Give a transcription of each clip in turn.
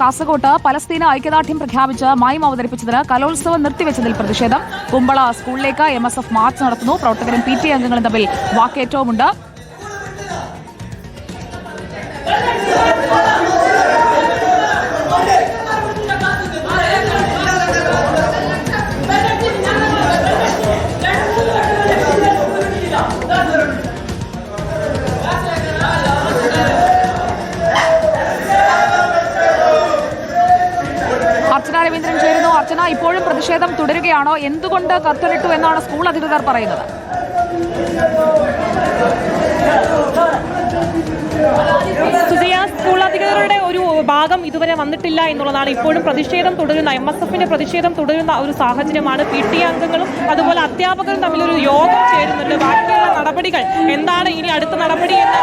കാസർകോട്ട് പലസ്തീന ഐക്യദാർഢ്യം പ്രഖ്യാപിച്ച് മൈം അവതരിപ്പിച്ചതിന് കലോത്സവം നിർത്തിവെച്ചതിൽ പ്രതിഷേധം. കുമ്പള സ്കൂളിലേക്ക് എം എസ് എഫ് മാർച്ച് നടത്തുന്നു. പ്രവർത്തകരും പി ടി അംഗങ്ങളും തമ്മിൽ വാക്കേറ്റവുമുണ്ട്. രവീന്ദ്രൻ ചേരുന്നു. അർച്ചന ഇപ്പോഴും പ്രതിഷേധം തുടരുകയാണോ? എന്തുകൊണ്ട് കർത്തനിട്ടു എന്നാണ് സ്കൂൾ അധികൃതർ പറയുന്നത്. ഭാഗം ഇതുവരെ വന്നിട്ടില്ല എന്നുള്ളതാണ്. ഇപ്പോഴും പ്രതിഷേധം തുടരുന്ന എം എസ് എഫിന്റെ പ്രതിഷേധം തുടരുന്ന ഒരു സാഹചര്യമാണ്. പി ടി അംഗങ്ങളും അതുപോലെ അധ്യാപകരും തമ്മിൽ ഒരു യോഗം ചേരുന്നുണ്ട്. ബാക്കിയുള്ള നടപടികൾ എന്താണ്? ഇനി അടുത്ത നടപടി എന്ന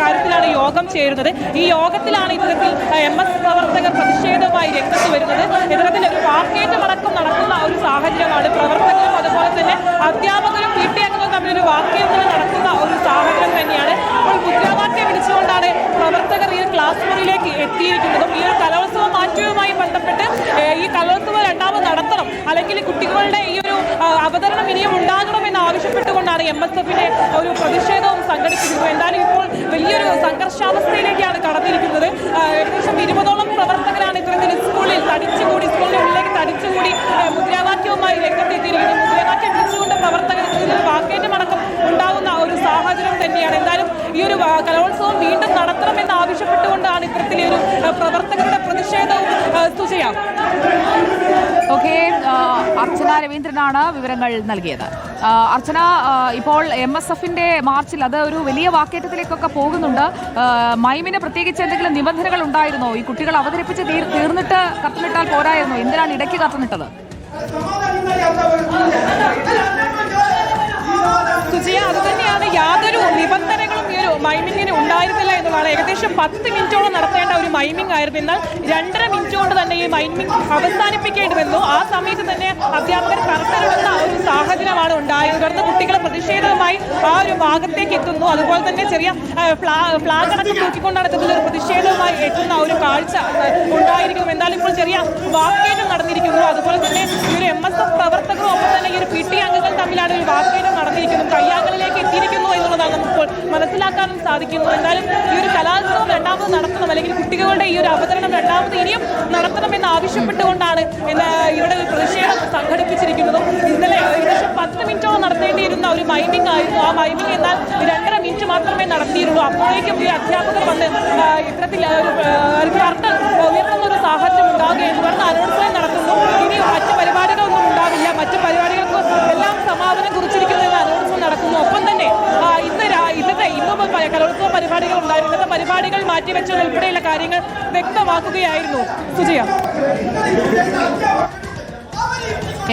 കാര്യത്തിലാണ് യോഗം ചേരുന്നത്. ഈ യോഗത്തിലാണ് ഇത്തരത്തിൽ എം എസ് പ്രവർത്തകർ പ്രതിഷേധവുമായി രംഗത്ത് വരുന്നത്. ഇത്തരത്തിൽ ഒരു വാക്കേറ്റമടക്കം നടക്കുന്ന ഒരു സാഹചര്യമാണ്. പ്രവർത്തകരും അതുപോലെ തന്നെ അധ്യാപകരും പി ടി അംഗങ്ങളും തമ്മിലൊരു വാക്കേറ്റം നടക്കുന്ന ഒരു സാഹചര്യം തന്നെയാണ് ഇപ്പോൾ മുദ്രാവാക്യം വിളിച്ചുകൊണ്ടാണ് പ്രവർത്തകർ ഈ ക്ലാസ് മുറിയിലേക്ക് എത്തിയിരിക്കുന്നതും ഈ ഒരു കലോത്സവം മാറ്റുകയുമായി ബന്ധപ്പെട്ട് ഏഹ്, ഈ കലോത്സവം രണ്ടാമത് നടത്തണം അല്ലെങ്കിൽ കുട്ടികളുടെ ഈ ഒരു ആ, അവതരണം ഇനിയും ഉണ്ടാകണമെന്ന് ആവശ്യപ്പെട്ടുകൊണ്ടാണ് എം എസ് എഫിന്റെ ഒരു പ്രതിഷേധവും സംഘടിപ്പിക്കുന്നത് എന്തായാലും ഇപ്പോൾ വലിയൊരു സംഘർഷാവസ്ഥയിലേക്കാണ് കടന്നിരിക്കുന്നത്. ഏകദേശം ഇരുപതോളം പ്രവർത്തകരാണ് ഇത്തരത്തിൽ സ്കൂളിൽ തടിച്ചുകൂടി സ്കൂളിന്റെ ഉള്ളിലേക്ക് തടിച്ചുകൂടി മുദ്രാവാക്യവുമായി രംഗത്തെത്തിയിരിക്കുന്നത്. മുദ്രാവാക്യം വിളിച്ചുകൊണ്ട് പ്രവർത്തകർ ഇതിൽ വാക്കേറ്റമടക്കം ഉണ്ടാകുന്ന ഒരു സാഹചര്യം തന്നെയാണ്. എന്തായാലും ഈ ഒരു കലോത്സവം വീണ്ടും നടത്തണമെന്ന് ആവശ്യപ്പെട്ടുകൊണ്ടാണ് ഇത്തരത്തിലെ ഒരു പ്രവർത്തകരുടെ പ്രതിഷേധവും സുജയ. ഓക്കെ അർച്ചന രവീന്ദ്രനാണ് വിവരങ്ങൾ നൽകിയത്. അർച്ചന ഇപ്പോൾ എം എസ് എഫിന്റെ മാർച്ചിൽ അത് ഒരു വലിയ വാക്കേറ്റത്തിലേക്കൊക്കെ പോകുന്നുണ്ട്. മൈമിന് പ്രത്യേകിച്ച് എന്തെങ്കിലും നിബന്ധനകൾ ഉണ്ടായിരുന്നോ? ഈ കുട്ടികൾ അവതരിപ്പിച്ച് തീർ- തീർന്നിട്ട് കത്തുനിട്ടാൽ പോരായിരുന്നോ. എന്തിനാണ് ഇടയ്ക്ക് കത്തുനിട്ടത് അത് തന്നെയാണ് യാതൊരു നിബന്ധനകളും ഈ ഒരു മൈമിങ്ങിന് ഉണ്ടായിരുന്നില്ല എന്നുള്ളതാണ്. ഏകദേശം പത്ത് മിനിറ്റോളം നടത്തേണ്ട ഒരു മൈമിംഗ് ആയിരുന്നു. എന്നാൽ രണ്ടര മിനിറ്റ് കൊണ്ട് തന്നെ ഈ മൈമിംഗ് ആ സമയത്ത് തന്നെ അധ്യാപകർ കറക്റ്ററിടുന്ന ഒരു സാഹചര്യമാണ് ഉണ്ടായത്. തുടർന്ന് കുട്ടികൾ പ്രതിഷേധവുമായി ആ ഒരു ഭാഗത്തേക്ക് എത്തുന്നു. അതുപോലെ തന്നെ ചെറിയ ഫ്ലാഗ് അടക്കം തൂക്കിക്കൊണ്ടാണ് എത്തുന്നത് ഒരു പ്രതിഷേധവുമായി എത്തുന്ന ഒരു കാഴ്ച ഉണ്ടായിരിക്കും എന്തായാലും ഇപ്പോൾ ചെറിയ വാക്കേറ്റം നടന്നിരിക്കുന്നു. അതുപോലെ തന്നെ ഈ ഒരു എം എസ് എഫ് പ്രവർത്തകരും ഒപ്പം തന്നെ ഈ ഒരു പി ടി അംഗങ്ങൾ തമ്മിലാണ് ഒരു വാക്കേറ്റം നടന്നിരിക്കുന്നു കയ്യാങ്കളിലേക്ക് എത്തിയിരിക്കുന്നു എന്നുള്ളതാണ് നമുക്കിപ്പോൾ മനസ്സിലാക്കാനും സാധിക്കുന്നു എന്തായാലും ഈ ഒരു കലാത്സവം രണ്ടാമത് കുട്ടികളുടെ ഈ ഒരു അവതരണം രണ്ടാമത് ഇനിയും നടത്തണമെന്ന് ആവശ്യപ്പെട്ടുകൊണ്ടാണ് ഇവിടെ പ്രതിഷേധം സംഘടിപ്പിച്ചിരിക്കുന്നത്. ഇന്നലെ ഏകദേശം പത്ത് മിനിറ്റോളം നടത്തേണ്ടിയിരുന്ന ഒരു മൈമിംഗ് ആയിരുന്നു. ആ മൈമിംഗ് എന്നാൽ രണ്ടര മിനിറ്റ് മാത്രമേ നടത്തിയിരുന്നു അപ്പോഴേക്കും ഈ അധ്യാപകർ വന്ന് ഇത്തരത്തിൽ ഒരു ആ, ഒരു സാഹചര്യം ഉയർത്തുന്ന എന്ന് സാഹചര്യം ഉണ്ടാകുകയും തുടർന്ന് അനൗൺസ്മെന്റ് നടത്തുന്നു. ഇനി മറ്റ് പരിപാടികളൊന്നും ഉണ്ടാവില്ല മറ്റ് പരിപാടികൾക്ക് എല്ലാം സമാപനം കുറിച്ചിരിക്കുന്നു എന്ന അനൗൺസ്മെന്റ് നടക്കുന്നു ഒപ്പം തന്നെ ആ, ഇന്ന് രാ- ഇന്നത്തെ ഇന്നും പ- കലോത്സവ പരിപാടികൾ ഉണ്ടായിരുന്നു ഇന്നത്തെ പരിപാടികൾ മാറ്റിവെച്ചത് ഉൾപ്പെടെയുള്ള കാര്യങ്ങൾ വ്യക്തമാക്കുകയായിരുന്നു സുജയ.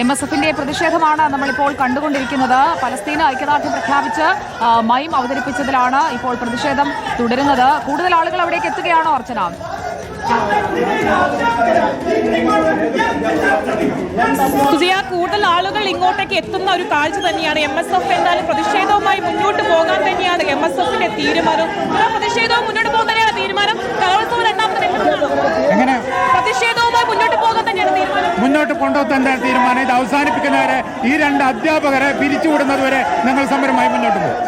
എം എസ് എഫിന്റെ പ്രതിഷേധമാണ് നമ്മളിപ്പോൾ കണ്ടുകൊണ്ടിരിക്കുന്നത്. പലസ്തീന ഐക്യദാർഢ്യം പ്രഖ്യാപിച്ച് മൈം അവതരിപ്പിച്ചതിലാണ് ഇപ്പോൾ പ്രതിഷേധം തുടരുന്നത്. കൂടുതൽ ആളുകൾ അവിടേക്ക് എത്തുകയാണോ അർച്ചന? സുജയ കൂടുതൽ ആളുകൾ ഇങ്ങോട്ടേക്ക് എത്തുന്ന ഒരു കാഴ്ച തന്നെയാണ് എം എസ് എഫ് എന്തായാലും പ്രതിഷേധവുമായി മുന്നോട്ട് പോകാൻ തന്നെയാണ് എം എസ് എഫിന്റെ തീരുമാനം. പ്രതിഷേധവും മുന്നോട്ട് പോകാൻ തന്നെയാണ് തീരുമാനം കലോത്സവം രണ്ടാമത്തെ ഘട്ടത്തിലാണോ? എങ്ങനെ പ്രതിഷേധവുമായി മുന്നോട്ട് പോകാൻ തന്നെയാണ് തീരുമാനം മുന്നോട്ട് കൊണ്ടുപോകാൻ തീരുമാനം ഇത് അവസാനിപ്പിക്കുന്നവരെ ഈ രണ്ട് അധ്യാപകരെ പിരിച്ചുവിടുന്നതുവരെ ഞങ്ങൾ സമരമായി മുന്നോട്ട് പോകും.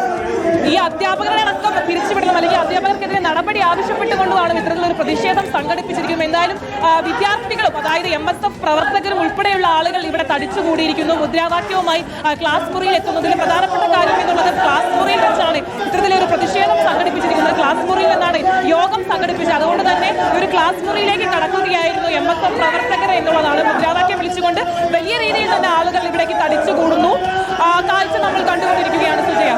ഈ അധ്യാപകരെ അടക്കം പിരിച്ചുവിടണം അല്ലെങ്കിൽ അധ്യാപകർക്കെതിരെ നടപടി ആവശ്യപ്പെട്ടുകൊണ്ടുമാണ് ഇത്തരത്തിലൊരു പ്രതിഷേധം സംഘടിപ്പിച്ചിരിക്കുന്നത്. എന്തായാലും വിദ്യാർത്ഥികളും അതായത് എം എസ് എഫ് പ്രവർത്തകരും ഉൾപ്പെടെയുള്ള ആളുകൾ ഇവിടെ തടിച്ചുകൂടിയിരിക്കുന്നു. മുദ്രാവാക്യവുമായി ക്ലാസ് മുറിയിൽ എത്തുന്നതിൽ പ്രധാനപ്പെട്ട കാര്യം എന്നുള്ളത് ക്ലാസ് മുറിയിൽ വെച്ചാണ് ഇത്തരത്തിലൊരു പ്രതിഷേധം സംഘടിപ്പിച്ചിരിക്കുന്നത്. ക്ലാസ് മുറിയിൽ നിന്നാണ് യോഗം സംഘടിപ്പിച്ചത്. അതുകൊണ്ട് തന്നെ ഒരു ക്ലാസ് മുറിയിലേക്ക് കടക്കുകയായിരുന്നു എം എസ് എഫ് പ്രവർത്തകർ എന്നുള്ളതാണ് മുദ്രാവാക്യം വിളിച്ചുകൊണ്ട്. വലിയ രീതിയിൽ തന്നെ ആളുകൾ ഇവിടേക്ക് തടിച്ചുകൂടുന്നു. കാഴ്ച നമ്മൾ കണ്ടുകൊണ്ടിരിക്കുകയാണ് സുജയ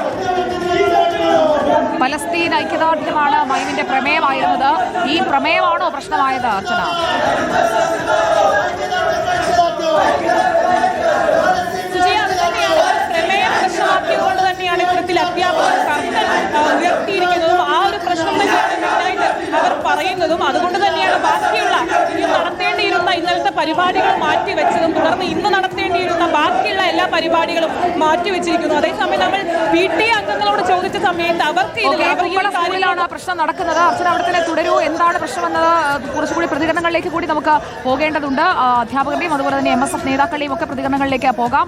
പലസ്തീൻ ഐക്യദാർഢ്യമാണ് മൈനിന്റെ പ്രമേയമായിരുന്നത്. ഈ പ്രമേയമാണോ പ്രശ്നമായത് അർച്ചന? അത് തന്നെയാണ്. ഇത്തരത്തിൽ അധ്യാപകർ ആ, ഉയർത്തിയിരിക്കുന്നതും ആ ഒരു പ്രശ്നം തന്നെയാണ് അവർ പറയുന്നതും അതുകൊണ്ട് തന്നെയാണ് ബാക്കിയുള്ള ഇന്നലത്തെ പരിപാടികൾ മാറ്റിവെച്ചതും തുടർന്ന് ഇന്ന് നടത്തേണ്ടിയിരുന്ന ബാക്കിയുള്ള എല്ലാ പരിപാടികളും മാറ്റിവെച്ചിരിക്കുന്നു. അതേസമയം നമ്മൾ പി ടി അംഗങ്ങളോട് ചോദിച്ച സമയത്ത് അവർക്ക് സ്കൂളിലാണ് പ്രശ്നം നടക്കുന്നത്. അർച്ചന അവിടെ തന്നെ തുടരൂ. എന്താണ് പ്രശ്നമെന്നത് കുറച്ചുകൂടി പ്രതികരണങ്ങളിലേക്ക് കൂടി നമുക്ക് പോകേണ്ടതുണ്ട്. അധ്യാപകരുടെയും അതുപോലെ തന്നെ എം എസ് എഫ് നേതാക്കളുടെയും ഒക്കെ പ്രതികരണങ്ങളിലേക്ക് പോകാം.